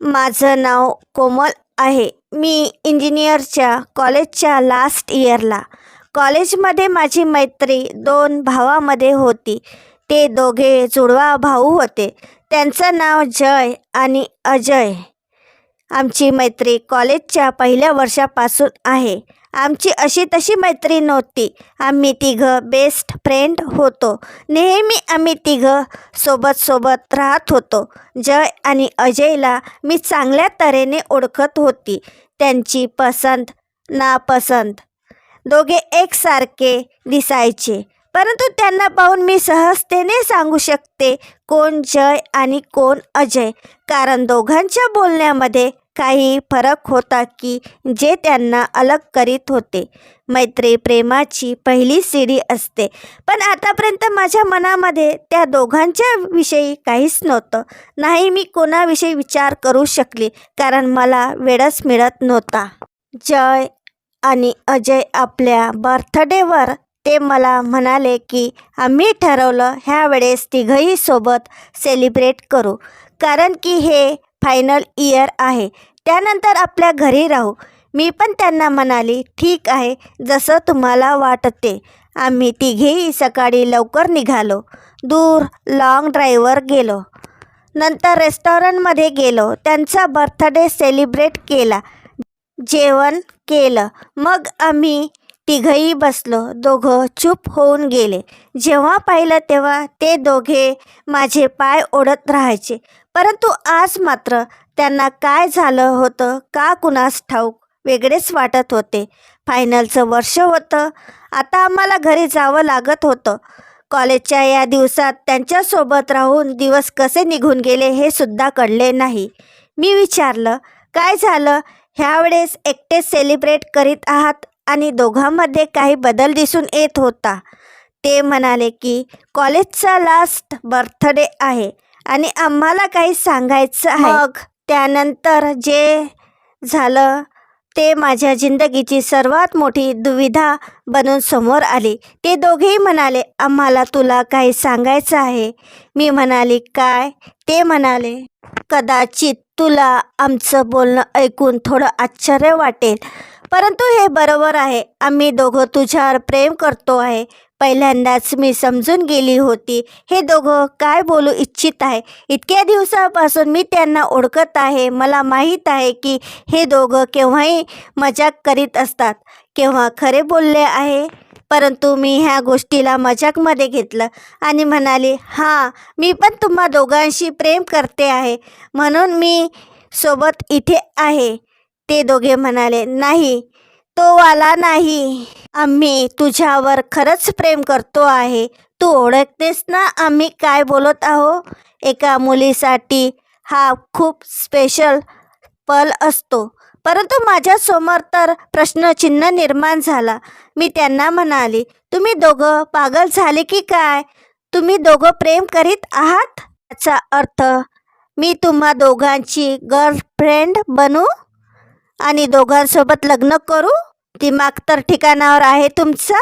माझं नाव कोमल आहे. मी इंजिनियरच्या कॉलेजच्या लास्ट इयरला कॉलेजमध्ये माझी मैत्री दोन भावामध्ये होती. ते दोघे जुळवा भाऊ होते. त्यांचं नाव जय आणि अजय. आमची मैत्री कॉलेजच्या पहिल्या वर्षापासून आहे. आमची अशी तशी मैत्री नव्हती. आम्ही तिघं बेस्ट फ्रेंड होतो. नेहमी आम्ही तिघं सोबत सोबत राहत होतो. जय आणि अजयला मी चांगल्या तऱ्हेने ओळखत होती. त्यांची पसंत नापसंत. दोघे एकसारखे दिसायचे. परंतु त्यांना पाहून मी सहजतेने सांगू शकते कोण जय आणि कोण अजय. कारण दोघांच्या बोलण्यामध्ये काही फरक होता की जे त्यांना अलग करीत होते. मैत्री प्रेमाची पहिली सीडी असते. पण आतापर्यंत माझ्या मनामध्ये त्या दोघांच्या विषयी काहीच नव्हतं. नाही मी कोणाविषयी विचार करू शकली कारण मला वेळच मिळत नव्हता. जय आणि अजय आपल्या बर्थडेवर ते मला म्हणाले की आम्ही ठरवलं ह्या वेळेस तिघंही सोबत सेलिब्रेट करू. कारण की हे फायनल इयर आहे. त्यानंतर आपल्या घरी राहू. मी पण त्यांना म्हणाली ठीक आहे जसं तुम्हाला वाटते. आम्ही तिघेही सकाळी लवकर निघालो. दूर लाँग ड्राईव्हवर गेलो. नंतर रेस्टॉरंटमध्ये गेलो. त्यांचा बर्थडे सेलिब्रेट केला. जेवण केलं. मग आम्ही तिघही बसलो. दोघं चूप होऊन गेले. जेव्हा पाहिलं तेव्हा ते दोघे माझे पाय ओढत राहायचे. परंतु आज मात्र त्यांना काय झालं होतं का कुणास ठाऊक वेगळेच वाटत होते. फायनलचं वर्ष होतं. आता आम्हाला घरी जावं लागत होतं. कॉलेजच्या या दिवसात त्यांच्यासोबत राहून दिवस कसे निघून गेले हे सुद्धा कळले नाही. मी विचारलं काय झालं? ह्यावेळेस एकटे सेलिब्रेट करीत आहात? आणि दोघांमध्ये काही बदल दिसून येत होता. ते म्हणाले की कॉलेजचा लास्ट बर्थडे आहे आणि आम्हाला काही सांगायचं आहे. मग? त्यानंतर जे झालं ते माझ्या जिंदगीची सर्वात मोठी दुविधा बनून समोर आली. ते दोघेही म्हणाले आम्हाला तुला काही सांगायचं आहे. मी म्हणाली काय? ते म्हणाले कदाचित तुला आमचं बोलणं ऐकून थोडं आश्चर्य वाटेल. परंतु हे बरोबर आहे. आम्ही दोघं तुझ्यावर प्रेम करतो आहे. पहिल्यांदाच मी समजून गेली होती. हे दोघं काय बोलू इच्छित आहे? इतक्या दिवसापासून मी त्यांना ओळखत आहे. मला माहीत आहे की हे दोघं केव्हाही मजाक करीत असतात. केव्हा खरे बोलले आहे? परंतु मी ह्या गोष्टीला मजाकमध्ये घेतलं आणि म्हणाली हां मी पण तुम्हा दोघांशी प्रेम करते आहे. म्हणून मी सोबत इथे आहे. ते दोघे म्हणाले नाही तो वाला नाही. आम्ही तुझ्यावर खरंच प्रेम करतो आहे. तू ओळखतेस ना आम्ही काय बोलत आहो? एका मुलीसाठी हा खूप स्पेशल पल असतो. परंतु माझ्यासमोर तर प्रश्नचिन्ह निर्माण झाला. मी त्यांना म्हणाली तुम्ही दोघं पागल झाले की काय? तुम्ही दोघं प्रेम करीत आहात? याचा अर्थ मी तुम्हा दोघांची गर्लफ्रेंड बनू आणि दोघांसोबत लग्न करू? दिमाग तर ठिकाणावर आहे तुमचा?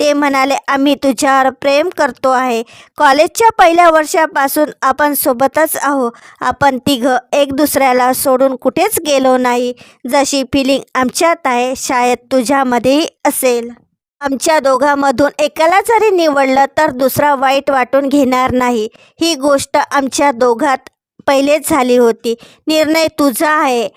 ते म्हणाले आम्ही तुझ्यावर प्रेम करतो आहे. कॉलेजच्या पहिल्या वर्षापासून आपण सोबतच आहो. आपण तिघं एक दुसऱ्याला सोडून कुठेच गेलो नाही. जशी फिलिंग आमच्यात आहे शाळेत तुझ्यामध्येही असेल. आमच्या दोघांमधून एकाला जरी निवडलं तर दुसरा वाईट वाटून घेणार नाही. ही गोष्ट आमच्या दोघात पहिलेच झाली होती. निर्णय तुझा आहे.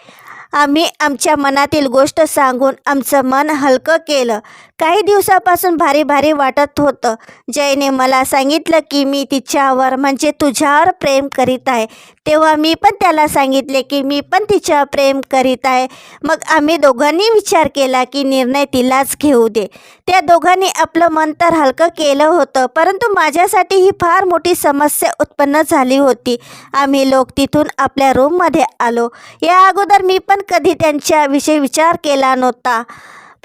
आम्ही आमच्या मनातील गोष्ट सांगून आमचं मन हलकं केलं. काही दिवसापासून भारी भारी वाटत होतं. जयने मला सांगितलं की मी तिच्यावर म्हणजे तुझ्यावर प्रेम करीत आहे. तेव्हा मी पण त्याला सांगितले की मी पण तिच्यावर प्रेम करीत आहे. मग आम्ही दोघांनी विचार केला की निर्णय तिलाच घेऊ दे. त्या दोघांनी आपलं मन तर हलकं केलं होतं परंतु माझ्यासाठी ही फार मोठी समस्या उत्पन्न झाली होती. आम्ही लोक तिथून आपल्या रूममध्ये आलो. या अगोदर मी पण कधी त्यांच्याविषयी विचार केला नव्हता.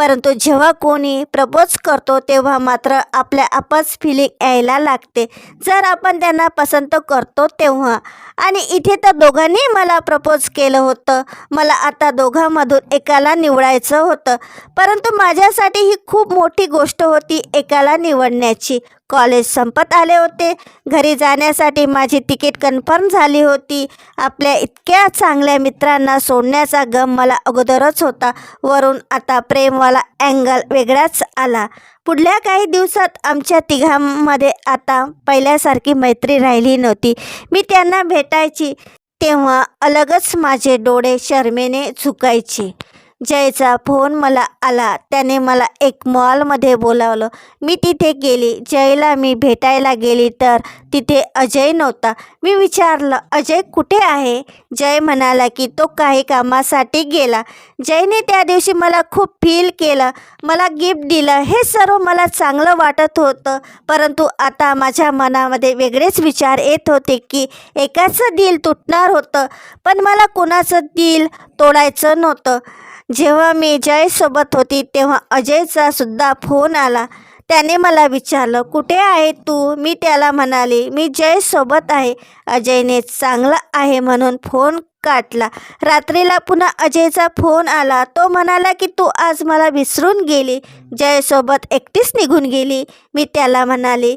परंतु जेव्हा कोणी प्रपोज करतो तेव्हा मात्र आपल्या आपच फिलिंग यायला लागते. जर आपण त्यांना पसंत करतो तेव्हा. आणि इथे तर दोघांनी मला प्रपोज केलं होतं. मला आता दोघांमधून एकाला निवडायचं होतं. परंतु माझ्यासाठी ही खूप मोठी गोष्ट होती एकाला निवडण्याची. कॉलेज संपत आले होते. घरी जाण्यासाठी माझी तिकीट कन्फर्म झाली होती. आपल्या इतक्या चांगल्या मित्रांना सोडण्याचा गम मला अगोदरच होता. वरून आता प्रेमवाला अँगल वेगळाच आला. पुढल्या काही दिवसात आमच्या तिघांमध्ये आता पहिल्यासारखी मैत्री राहिली नव्हती. मी त्यांना भेटायची तेव्हा अलगच माझे डोळे शर्मेने झुकायचे. जयचा फोन मला आला त्याने मला एक मॉलमध्ये बोलावलं. मी तिथे गेली. जयला मी भेटायला गेली तर तिथे अजय नव्हता. मी विचारलं अजय कुठे आहे? जय म्हणाला की तो काही कामासाठी गेला. जयने त्या दिवशी मला खूप फील केलं. मला गिफ्ट दिलं. हे सर्व मला चांगलं वाटत होतं. परंतु आता माझ्या मनामध्ये वेगळेच विचार येत होते की एकाचं दिल तुटणार होतं पण मला कुणाचं दिल तोडायचं नव्हतं. जेव्हा मी जयसोबत होती तेव्हा अजयचा सुद्धा फोन आला. त्याने मला विचारलं कुठे आहे तू? मी त्याला म्हणाले मी जयसोबत आहे. अजयने चांगला आहे म्हणून फोन काटला. रात्रीला पुन्हा अजयचा फोन आला. तो म्हणाला की तू आज मला विसरून गेली. जयसोबत एकटीच निघून गेली. मी त्याला म्हणाले.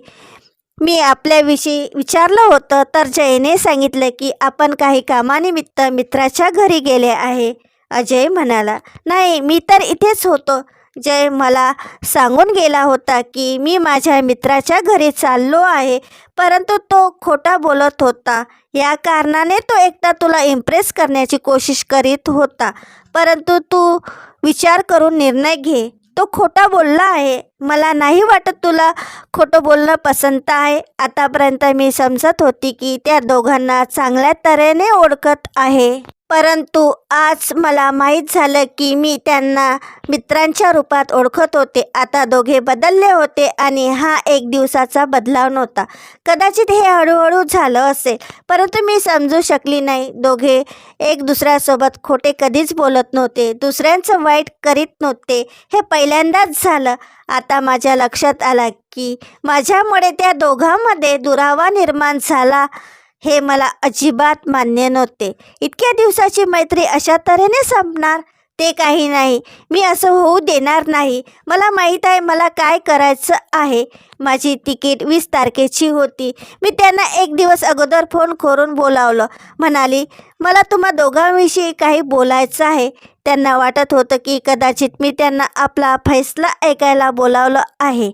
मी आपल्याविषयी विचारलं होतं तर जयने सांगितलं की आपण काही कामानिमित्त मित्राच्या घरी गेले आहे. अजय म्हणाला नाही मी तर इथेच होतो. जय मला सांगून गेला होता की मी माझ्या मित्राच्या घरी चाललो आहे परंतु तो खोटा बोलत होता. या कारणाने तो एकदा तुला इम्प्रेस करण्याची कोशिश करीत होता. परंतु तू विचार करून निर्णय घे. तो खोटा बोलला आहे. मला नाही वाटत तुला खोटं बोलणं पसंत आहे. आतापर्यंत मी समजत होती की त्या दोघांना चांगल्या तऱ्हेने ओळखत आहे. परंतु आज मला माहीत झालं की मी त्यांना मित्रांच्या रूपात ओळखत होते. आता दोघे बदलले होते आणि हा एक दिवसाचा बदलाव नव्हता. कदाचित हे हळूहळू झालं असेल परंतु मी समजू शकली नाही. दोघे एक दुसऱ्यासोबत खोटे कधीच बोलत नव्हते. दुसऱ्यांचं वाईट करीत नव्हते. हे पहिल्यांदाच झालं. आता माझ्या लक्षात आला की माझ्यामुळे त्या दोघांमध्ये दुरावा निर्माण झाला. हे मला अजिबात मान्य नव्हते. इतक्या दिवसाची मैत्री अशा तऱ्हेने संपणार? ते काही नाही. मी असं होऊ देणार नाही. मला माहीत आहे मला काय करायचं आहे. माझी तिकीट वीस तारखेची होती. मी त्यांना एक दिवस अगोदर फोन करून बोलावलं. म्हणाली मला तुम्हा दोघांविषयी काही बोलायचं आहे. त्यांना वाटत होतं की कदाचित मी त्यांना आपला फैसला ऐकायला बोलावलं आहे.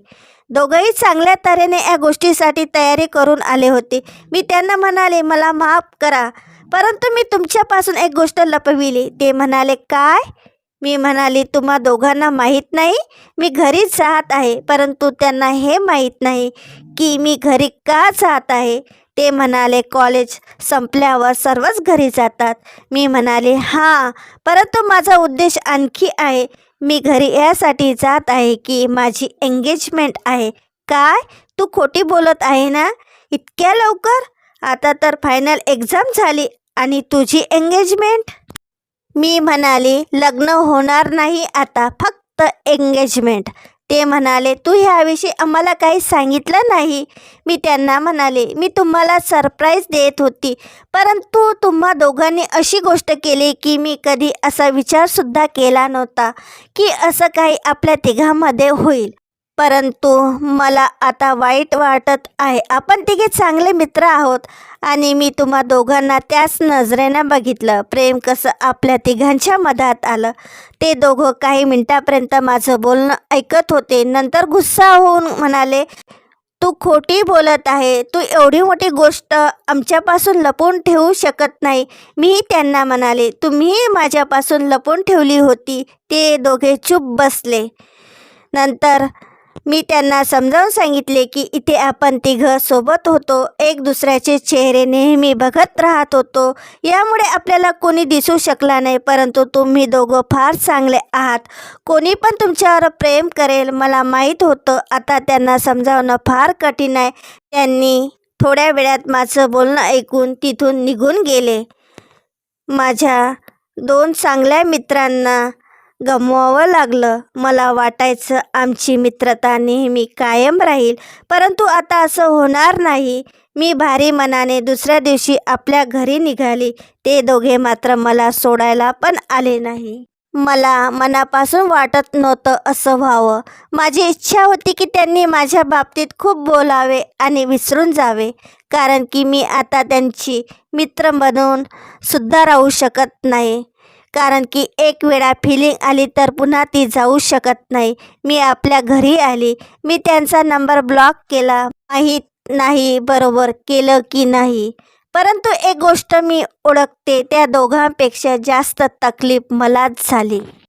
दोघंही चांगल्या तऱ्हेने या गोष्टीसाठी तयारी करून आले होते. मी त्यांना म्हणाले मला माफ करा परंतु मी तुमच्यापासून एक गोष्ट लपविली. ते म्हणाले काय? मी म्हणाली तुम्हा दोघांना माहीत नाही. मी घरीच राहत आहे परंतु त्यांना हे माहीत नाही की मी घरी का जात आहे. ते म्हणाले कॉलेज संपल्यावर सर्वच घरी जातात. मी म्हणाले हां परंतु माझा उद्देश आणखी आहे. मी घरी यासाठी जात आहे की माझी एंगेजमेंट आहे. काय? तू खोटी बोलत आहे ना? इतक्या लवकर? आता तर फायनल एक्झाम झाली आणि तुझी एंगेजमेंट मी म्हणाली लग्न होणार नाही आता फक्त एंगेजमेंट ते म्हणाले तू ह्याविषयी आम्हाला काही सांगितलं नाही. मी त्यांना म्हणाले मी तुम्हाला सरप्राईज देत होती परंतु तुम्हा दोघांनी अशी गोष्ट केली की मी कधी असा विचारसुद्धा केला नव्हता की असं काही आपल्या तिघांमध्ये होईल. परंतु मला आता वाईट वाटत आहे. आपण तिघे चांगले मित्र आहोत आणि मी तुम्हा दोघांना त्याच नजरेनं बघितलं. प्रेम कसं आपल्या तिघांच्या मधात आलं. ते दोघं काही मिनटापर्यंत माझं बोलणं ऐकत होते. नंतर गुस्सा होऊन म्हणाले तू खोटी बोलत आहे. तू एवढी मोठी गोष्ट आमच्यापासून लपवून ठेवू शकत नाही. मीही त्यांना म्हणाले तुम्हीही माझ्यापासून लपवून ठेवली होती. ते दोघे चूप बसले. नंतर मी त्यांना समजावून सांगितले की इथे आपण तिघं सोबत होतो. एक दुसऱ्याचे चेहरे नेहमी बघत राहत होतो. यामुळे आपल्याला कोणी दिसू शकला नाही परंतु तुम्ही दोघं फार चांगले आहात. कोणी पण तुमच्यावर प्रेम करेल मला माहीत होतं. आता त्यांना समजावणं फार कठीण आहे. त्यांनी थोड्या वेळात माझं बोलणं ऐकून तिथून निघून गेले. माझ्या दोन चांगल्या मित्रांना गमवावं लागलं. मला वाटायचं आमची मित्रता नेहमी कायम राहील. परंतु आता असं होणार नाही. मी भारी मनाने दुसऱ्या दिवशी आपल्या घरी निघाली. ते दोघे मात्र मला सोडायला पण आले नाही. मला मनापासून वाटत नव्हतं असं व्हावं. माझी इच्छा होती की त्यांनी माझ्या बाबतीत खूप बोलावे आणि विसरून जावे. कारण की मी आता त्यांची मित्र बनून सुद्धा राहू शकत नाही. कारण की एक वेळा फिलिंग आली तर पुन्हा ती जाऊ शकत नाही. मी आपल्या घरी आली. मी त्यांचा नंबर ब्लॉक केला. माहीत नाही बरोबर केलं की नाही. परंतु एक गोष्ट मी ओळखते. त्या दोघांपेक्षा जास्त तकलीफ मलाच झाली.